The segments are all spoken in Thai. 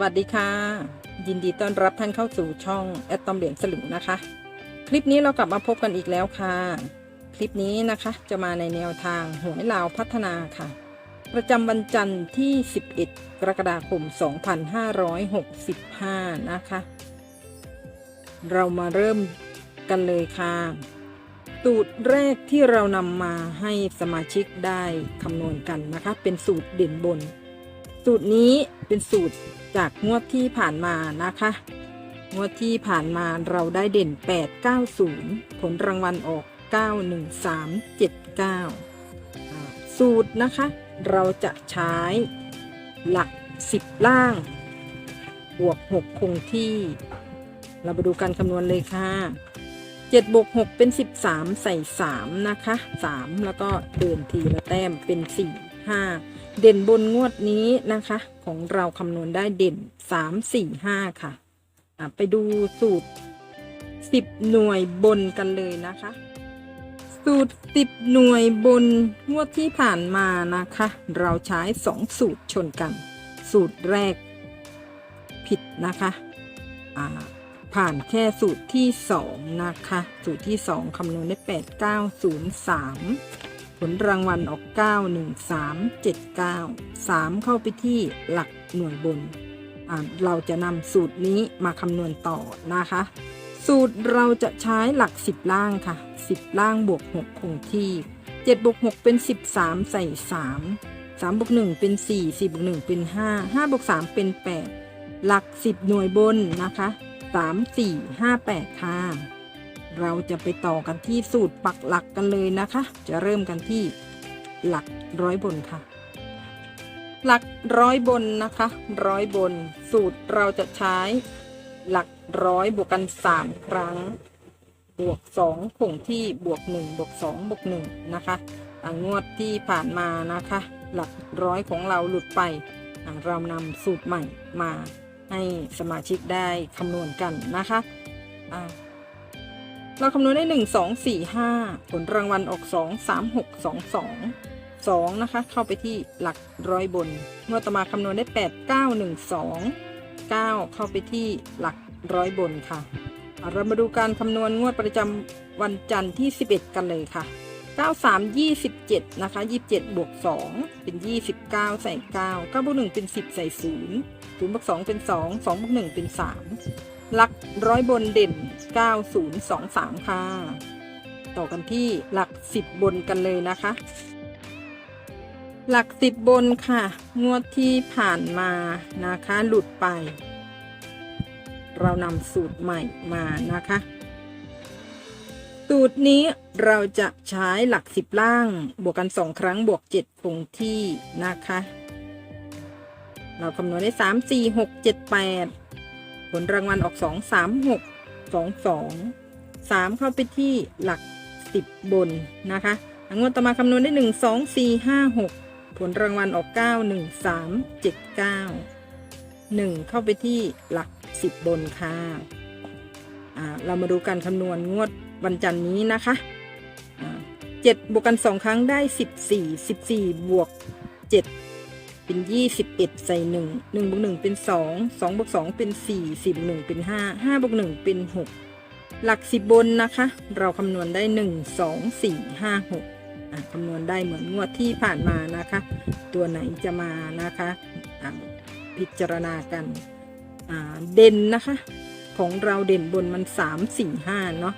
วัสดีค่ะ ยินดีต้อนรับท่านเข้าสู่ช่องแอดตอมเหรียญสลึงนะคะ คลิปนี้เรากลับมาพบกันอีกแล้วค่ะ คลิปนี้นะคะจะมาในแนวทางหวยลาวพัฒนาค่ะ ประจำวันจันทร์ที่ 11 กรกฎาคม 2565 นะคะ เรามาเริ่มกันเลยค่ะ สูตรแรกที่เรานำมาให้สมาชิกได้คำนวณกันนะคะ เป็นสูตรเด่นบน สูตรนี้เป็นสูตรจากงวดที่ผ่านมานะคะ งวดที่ผ่านมาเราได้เด่น 890 ผลรางวัลออก 91379อ่าสูตรนะคะ เราจะใช้หลัก 10 ล่าง บวก 6 คงที่ เราไปดูการคำนวณเลยค่ะ7บวก6เป็น 13 ใส่ 3 นะคะ 3 แล้วก็เดินทีละแต้มเป็น 4 5 เด่นบนงวดนี้นะคะ ของเราคำนวณได้เด่น3 4 5ค่ะอะ ไปดูสูตร10หน่วยบนกันเลยนะคะ สูตร10หน่วยบนงวดที่ผ่านมานะคะ เราใช้2สูตรชนกัน สูตรแรกผิดนะคะผ่านแค่สูตรที่2นะคะ สูตรที่2คำนวณได้8903 ผลรางวัลออก 91379 3 เข้าไปที่หลักหน่วยบน เราจะนำสูตรนี้มาคำนวณต่อนะคะ สูตรเราจะใช้หลัก 10 ล่างค่ะ 10 ล่างบวก 6 คงที่ 7 บวก 6 เป็น 13 ใส่ 3 3บวก1เป็น 4 4บวก1เป็น 5 5บวก3เป็น 8 หลัก 10 หน่วยบนนะคะ 3 4 5 8 ค่ะ เราจะไปต่อกันที่สูตรปักหลักกันเลยนะคะ จะเริ่มกันที่หลักร้อยบนค่ะ หลักร้อยบนนะคะร้อยบน สูตรเราจะใช้หลักร้อยบวกกัน 3 ครั้ง บวก 2 คงที่บวก 1 บวก 2 บวก 1 นะคะงวดที่ผ่านมานะคะ หลักร้อยของเราหลุดไป เรานำสูตรใหม่มาให้สมาชิกได้คำนวณกันนะคะอ่า เราคำนวณได้ 1 2 4 5 ผลรางวัลออก 2 3 6 2 2 2 นะคะ เข้าไปที่หลักร้อยบนงวดต่อมาคำนวณได้ 8 9 1 2 9 เข้าไปที่หลักร้อยบนค่ะ เรามาดูการคำนวณงวดประจำวันจันทร์ที่ 11 กันเลยค่ะ 93 27 นะคะ 27 บวก 2 เป็น 29 ใส่ 9 9บวก1เป็น 10 ใส่ 0 0บวก2เป็น 2 2บวก1เป็น 3 ลักร้อยบนเด่น 9023 ค่ะ ต่อกันที่หลัก 10 บนกันเลยนะคะ หลัก 10 บนค่ะ งวดที่ผ่านมานะคะ หลุดไป เรานำสูตรใหม่มานะคะ สูตรนี้เราจะใช้หลัก 10 ล่าง บวกกัน 2 ครั้งบวก 7 คงที่นะคะ เราคำนวณได้ 3 4 6 7 8 ผลรางวัลออก 2 3 6 2 2 3 เข้าไปที่หลัก 10 บนนะคะงวดต่อมาคำนวณได้ 1 2 4 5 6 ผลรางวัลออก 9 1 3 7 9 1 เข้าไปที่หลัก 10 บนค่ะเรามาดูการคำนวณงวดวันจันทร์นี้นะคะ7บวกกัน 2 ครั้งได้ 14 14 บวก 7 เป็น21ใส่1 1บวก1เป็น2 2บวก2เป็น4 4บวก1เป็น5 5บวก1เป็น6หลัก10บนนะคะ เราคำนวณได้1 2 4 5 6อะคำนวณได้เหมือนงวดที่ผ่านมานะคะ ตัวไหนจะมานะคะอะพิจารณากันอ่าเด่นนะคะ ของเราเด่นบนมัน 3 4 5 เนาะ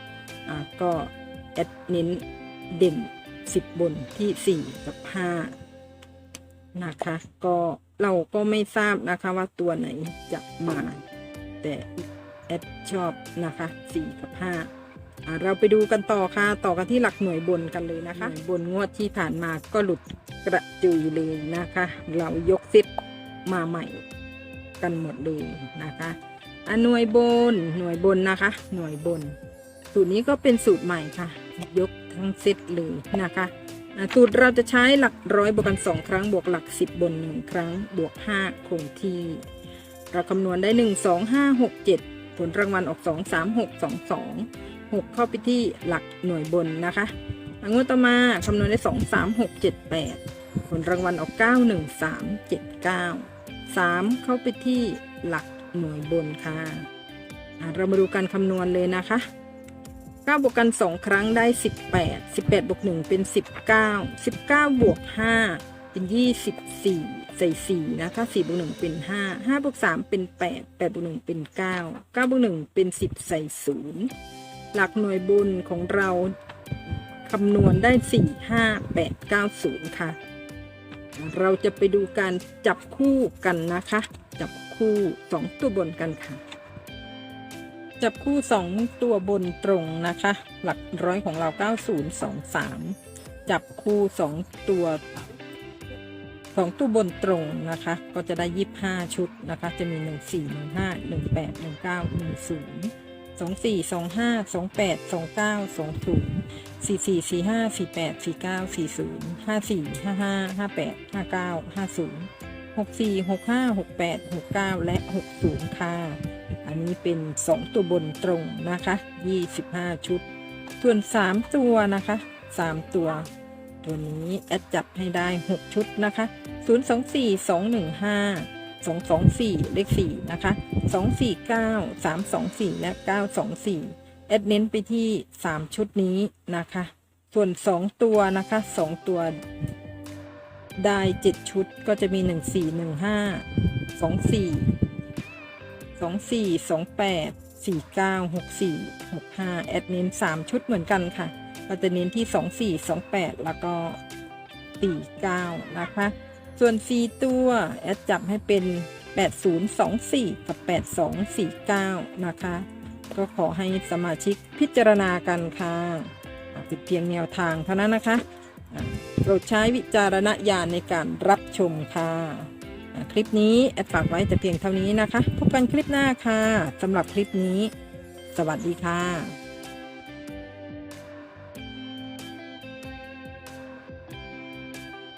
อะก็แอดเน้นเด่น 10 บนที่ 4 กับ 5 นะคะ ก็เราก็ไม่ทราบนะคะว่าตัวไหนจะมา แต่แอดชอบนะคะ4กับ5เราไปดูกันต่อค่ะ ต่อกันที่หลักหน่วยบนกันเลยนะคะ บนงวดที่ผ่านมาก็หลุดกระจุยเลยนะคะ เรายกเซตมาใหม่กันหมดเลยนะคะอหน่วยบนหน่วยบนนะคะ หน่วยบน สูตรนี้ก็เป็นสูตรใหม่ค่ะ ยกทั้งเซตเลยนะคะ สูตรเราจะใช้หลักร้อยบวกกัน 2 ครั้งบวกหลัก 10 บน 1 ครั้งบวก 5 คงที่ เราคำนวณได้ 1 2 5 6 7 ผลรางวัลออก 2 3 6 2 2 6 เข้าไปที่หลักหน่วยบนนะคะงวดต่อมาคำนวณได้ 2 3 6 7 8 ผลรางวัลออก 9 1 3 7 9 3 เข้าไปที่หลักหน่วยบนค่ะอะเรามาดูการคำนวณเลยนะคะ 9บวกกัน 2 ครั้งได้ 18 18บวก1เป็น 19 19 บวก 5 เป็น 24 ใส่ 4 นะคะ4บวก1เป็น 5 5บวก3เป็น 8 8บวก1เป็น 9 9บวก1เป็น 10 ใส่ 0 หลักหน่วยบนของเราคำนวณได้ 4 5 8 9 0 ค่ะ เราจะไปดูการจับคู่กันนะคะ จับคู่ 2 ตัวบนกันค่ะ จับคู่ 2 ตัวบนตรงนะคะ หลักร้อยของเรา 9023 จับคู่ 2 ตัว 2 ตัวบนตรงนะคะ ก็จะได้ 25 ชุดนะคะ จะมี 14 15 18 19 10สองสี่สองห้าสองแปดสองเก้าสองศูนย์สี่สี่สี่ห้าสี่แปดสี่เก้าสี่ศูนย์ห้าสี่ห้าห้าแปดห้าเก้าห้าศูนย์หกสี่หกห้าหกแปดหกเก้าและหกศูนย์ค่ะ อันนี้เป็นสองตัวบนตรงนะคะยี่สิบห้าชุด ส่วนสามตัวนะคะสามตัว ตัวนี้แอดจับให้ได้หกชุดนะคะศูนย์สองสี่สองหนึ่งห้าสองสองสี่เลขสี่นะคะสองสี่เก้าสามสองสี่และเก้าสองสี่แอดเน้นไปที่สามชุดนี้นะคะ ส่วนสองตัวนะคะสองตัวได้เจ็ดชุดก็จะมีหนึ่ งสี่หนึ่งห้าสองสี่สองแปดสี่เก้าหกสี่หกห้าแอดเน้นสามชุดเหมือนกันค่ะ ก็จะเน้นที่สองสี่สองแปดแล้วก็สี่เก้านะคะ ส่วน 4 ตัว แอดจับให้เป็น 8024 กับ 8249 นะคะ ก็ขอให้สมาชิกพิจารณากันค่ะเป็นเพียงแนวทางเท่านั้นนะคะโปรดใช้วิจารณญาณในการรับชมค่ะ คลิปนี้แอดฝากไว้แต่เพียงเท่านี้นะคะ พบกันคลิปหน้าค่ะสำหรับคลิปนี้ สวัสดีค่ะ